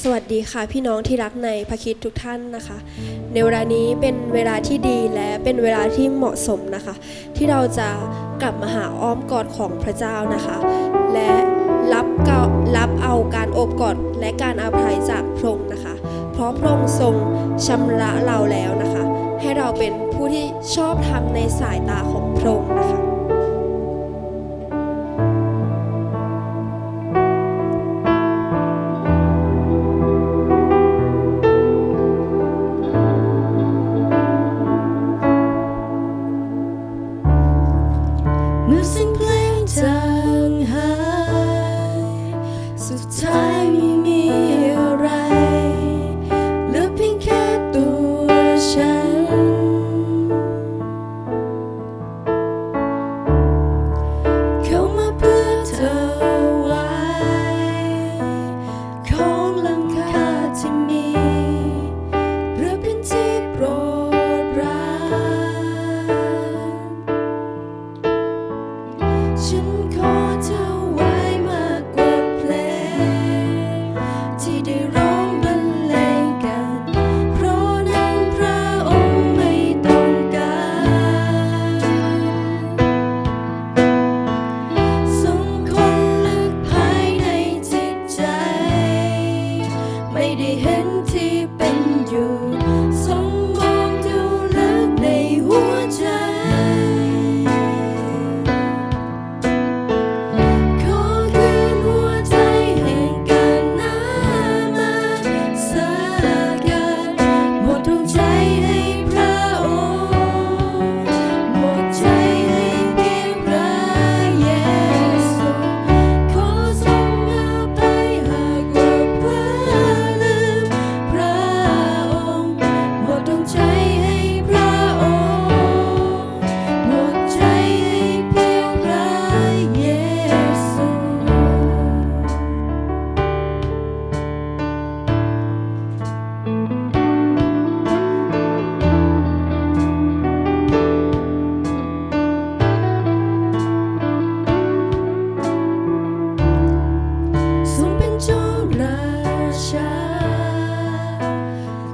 สวัสดีค่ะพี่น้องที่รักในพระคิดทุกท่านนะคะ ในเวลานี้เป็นเวลาที่ดีและเป็นเวลาที่เหมาะสมนะคะ ที่เราจะกลับมาหาอ้อมกอดของพระเจ้านะคะ และรับเรับเอาการโอบกอดและการอาภัยจากพระองค์นะคะ เพราะพระองค์ทรงชำระเราแล้วนะคะ ให้เราเป็นผู้ที่ชอบทำในสายตาของพระองค์นะคะ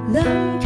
love.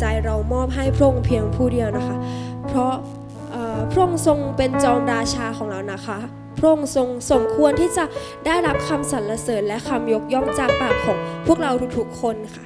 ใจเรามอบให้พระองค์เพียงผู้เดียวนะคะ เพราะพระองค์ทรงเป็นจอมราชาของเรานะคะ พระองค์ทรงสมควรที่จะได้รับคำสรรเสริญและคำยกย่องจากปากของพวกเราทุกๆคนค่ะ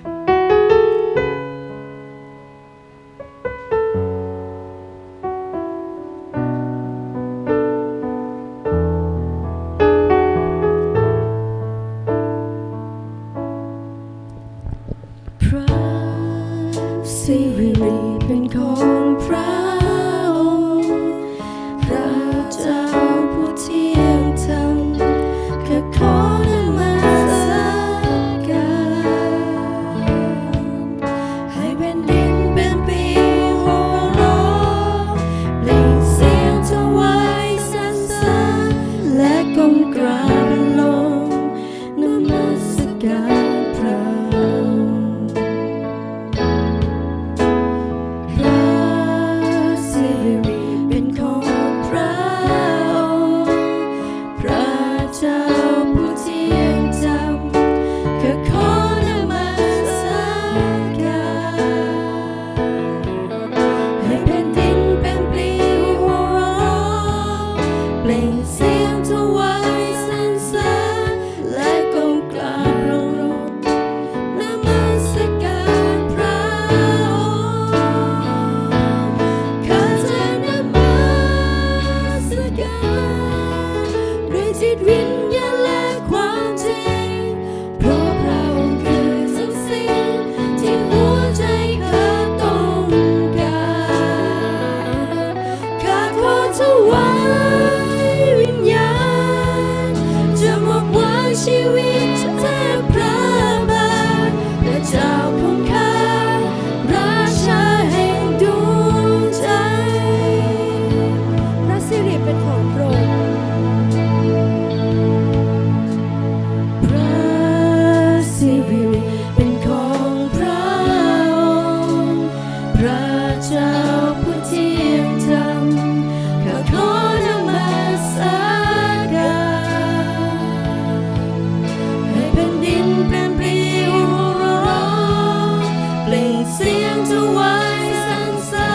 ถวายสรรเสริ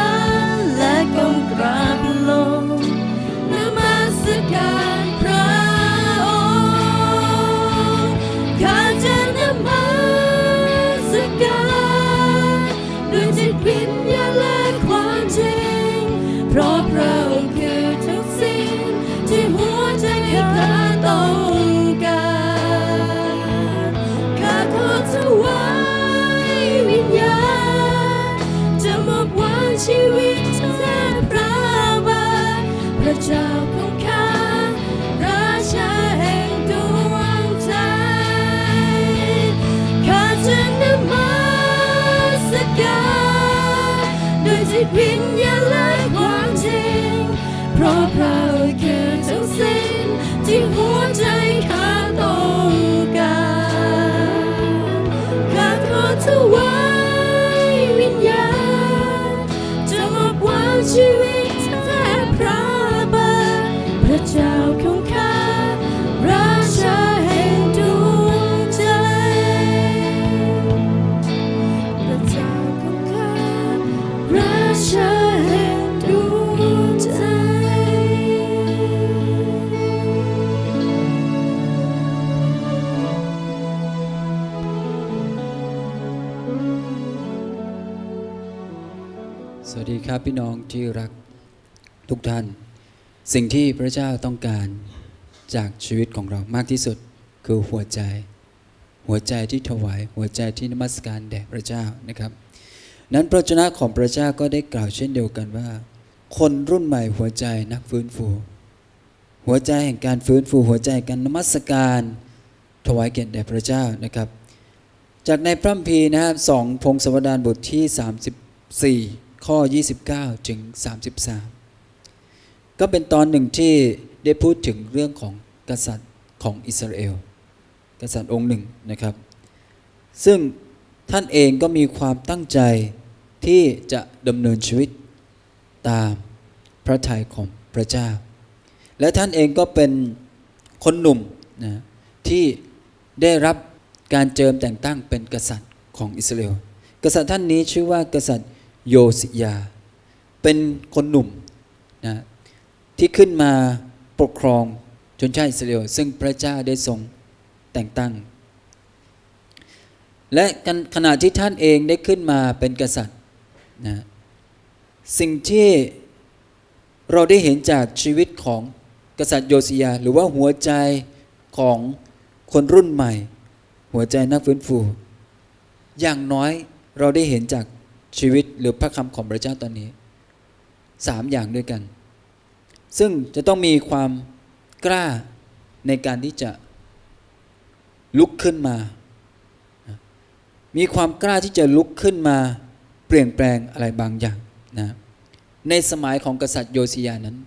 ญและก้มกราบลงนมัสการพระองค์ข้าจะนมัสการด้วยจิตวิญญาณและความจริง เพราะพระองค์คือ จิตวิญญาณและความจริงเพราะพระับพี่น้องที่รักทุกท่าน สิ่งที่พระเจ้าต้องการจากชีวิตของเรามากที่สุดคือหัวใจ หัวใจที่ถวาย หัวใจที่นมัสการแด่พระเจ้านะครับ นั้นพระชนะของพระเจ้าก็ได้กล่าวเช่นเดียวกันว่า คนรุ่นใหม่หัวใจนักฟื้นฟู หัวใจแห่งการฟื้นฟู หัวใจการนมัสการถวายเกียรติแด่พระเจ้านะครับ จากในพระคัมภีร์นะครับสองพงศวดารบทที่ 34 ข้อ 29 ถึง 33 ก็เป็นตอนหนึ่งที่ได้พูดถึงเรื่องของกษัตริย์ของอิสราเอล กษัตริย์องค์หนึ่งนะครับ ซึ่งท่านเองก็มีความตั้งใจที่จะดำเนินชีวิตตามพระทัยของพระเจ้า และท่านเองก็เป็นคนหนุ่มนะที่ได้รับการเจิมแต่งตั้งเป็นกษัตริย์ของอิสราเอล กษัตริย์ท่านนี้ชื่อว่ากษัตริย์ โยสิยา เป็นคนหนุ่มนะที่ขึ้นมาปกครองชนชาติอิสราเอลซึ่งพระเจ้าได้ทรงแต่งตั้ง และขณะที่ท่านเองได้ขึ้นมาเป็นกษัตริย์นะสิ่งที่เราได้เห็นจากชีวิตของกษัตริย์โยสิยา หรือว่าหัวใจของคนรุ่นใหม่ หัวใจนักฟื้นฟู อย่างน้อยเราได้เห็นจาก ชีวิตหรือพระคำของพระเจ้าตอนนี้สามอย่างด้วยกัน ซึ่งจะต้องมีความกล้าในการที่จะลุกขึ้นมา มีความกล้าที่จะลุกขึ้นมาเปลี่ยนแปลงอะไรบางอย่างนะในสมัยของกษัตริย์โยสิยานั้น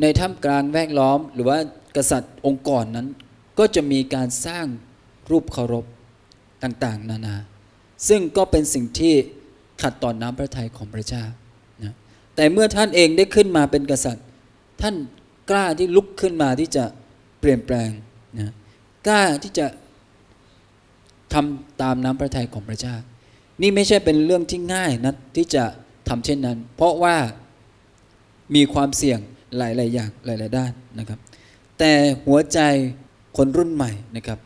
ในท่ามกลางแวดล้อม หรือว่ากษัตริย์องค์กรนั้น ก็จะมีการสร้างรูปเคารพต่างๆ นานา ซึ่งก็เป็นสิ่งที่ ขัดต่อน้ำพระทัยของพระเจ้านะแต่เมื่อท่านเองได้ขึ้นมาเป็นกษัตริย์ ท่านกล้าที่ลุกขึ้นมาที่จะเปลี่ยนแปลงนะกล้าที่จะทำตามน้ำพระทัยของพระเจ้า นี่ไม่ใช่เป็นเรื่องที่ง่ายนะที่จะทำเช่นนั้น เพราะว่ามีความเสี่ยงหลาย ๆ อย่างหลาย ๆ ด้านนะครับ แต่หัวใจคนรุ่นใหม่นะครับ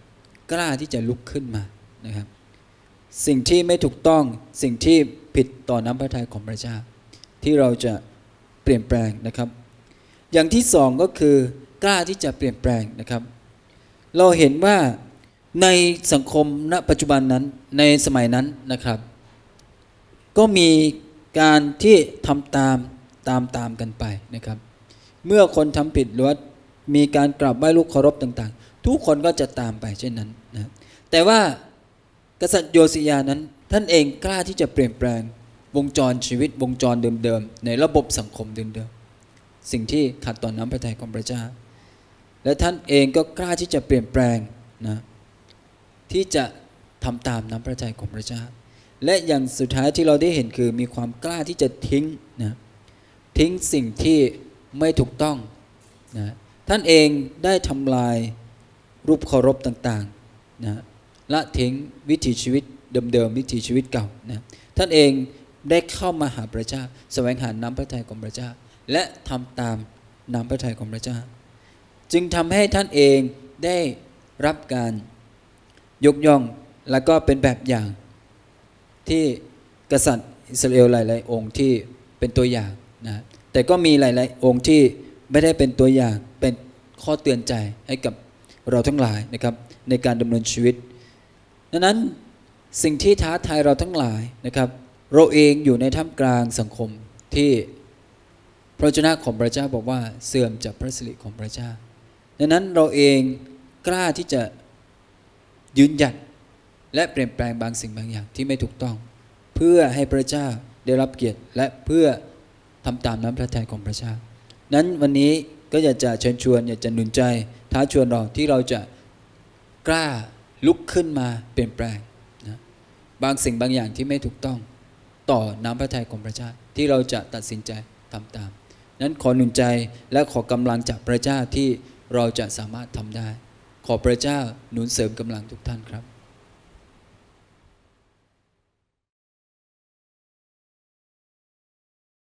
กล้าที่จะลุกขึ้นมานะครับ สิ่งที่ไม่ถูกต้องสิ่งที่ ผิดต่อน้ำพระทัยของพระเจ้า ที่เราจะเปลี่ยนแปลงนะครับ อย่างที่สองก็คือกล้าที่จะเปลี่ยนแปลงนะครับ เราเห็นว่าในสังคมณปัจจุบันนั้นในสมัยนั้นนะครับ ก็มีการที่ทำตามตามตามกันไปนะครับ เมื่อคนทำผิดหรือว่ามีการกราบไหว้ลูกเคารพต่าง ๆ ทุกคนก็จะตามไปเช่นนั้นนะแต่ว่ากษัตริย์โยสิยานั้น ท่านเองกล้าที่จะเปลี่ยนแปลงวงจรชีวิตวงจรเดิมๆในระบบสังคมเดิมๆสิ่งที่ขัดต่อน้ำพระทัยของพระเจ้า และท่านเองก็กล้าที่จะเปลี่ยนแปลงนะที่จะทำตามน้ำพระทัยของพระเจ้า และอย่างสุดท้ายที่เราได้เห็นคือมีความกล้าที่จะทิ้งนะทิ้งสิ่งที่ไม่ถูกต้องนะท่านเองได้ทำลายรูปเคารพต่างๆนะละทิ้งวิถีชีวิต เดิมๆวิถีชีวิตเก่านะท่านเองได้เข้ามาหาพระเจ้าแสวงหาน้ำพระทัยของพระเจ้า และทำตามน้ำพระทัยของพระเจ้า จึงทำให้ท่านเองได้รับการยกย่องและก็เป็นแบบอย่างที่กษัตริย์อิสราเอลหลาย ๆ องค์ที่เป็นตัวอย่างนะแต่ก็มีหลาย ๆ องค์ที่ไม่ได้เป็นตัวอย่างเป็นข้อเตือนใจให้กับเราทั้งหลายนะครับในการดำเนินชีวิตดังนั้น สิ่งที่ท้าทายเราทั้งหลายนะครับ เราเองอยู่ในท่ามกลางสังคมที่พระเจ้าของพระเจ้าบอกว่าเสื่อมจากพระสิริของพระเจ้าดังนั้นเราเองกล้าที่จะยืนหยัดและเปลี่ยนแปลงบางสิ่งบางอย่างที่ไม่ถูกต้อง เพื่อให้พระเจ้าได้รับเกียรติและเพื่อทำตามน้ำพระทัยของพระเจ้า นั้นวันนี้ก็อยากจะเชิญชวนอยากจะหนุนใจท้าชวนเราที่เราจะกล้าลุกขึ้นมาเปลี่ยนแปลง บางสิ่งบางอย่างที่ไม่ถูกต้องต่อน้ำพระทัยของพระเจ้าที่เราจะตัดสินใจทำตาม นั้นขอหนุนใจและขอกำลังจากพระเจ้าที่เราจะสามารถทำได้ ขอพระเจ้าหนุนเสริมกำลังทุกท่านครับ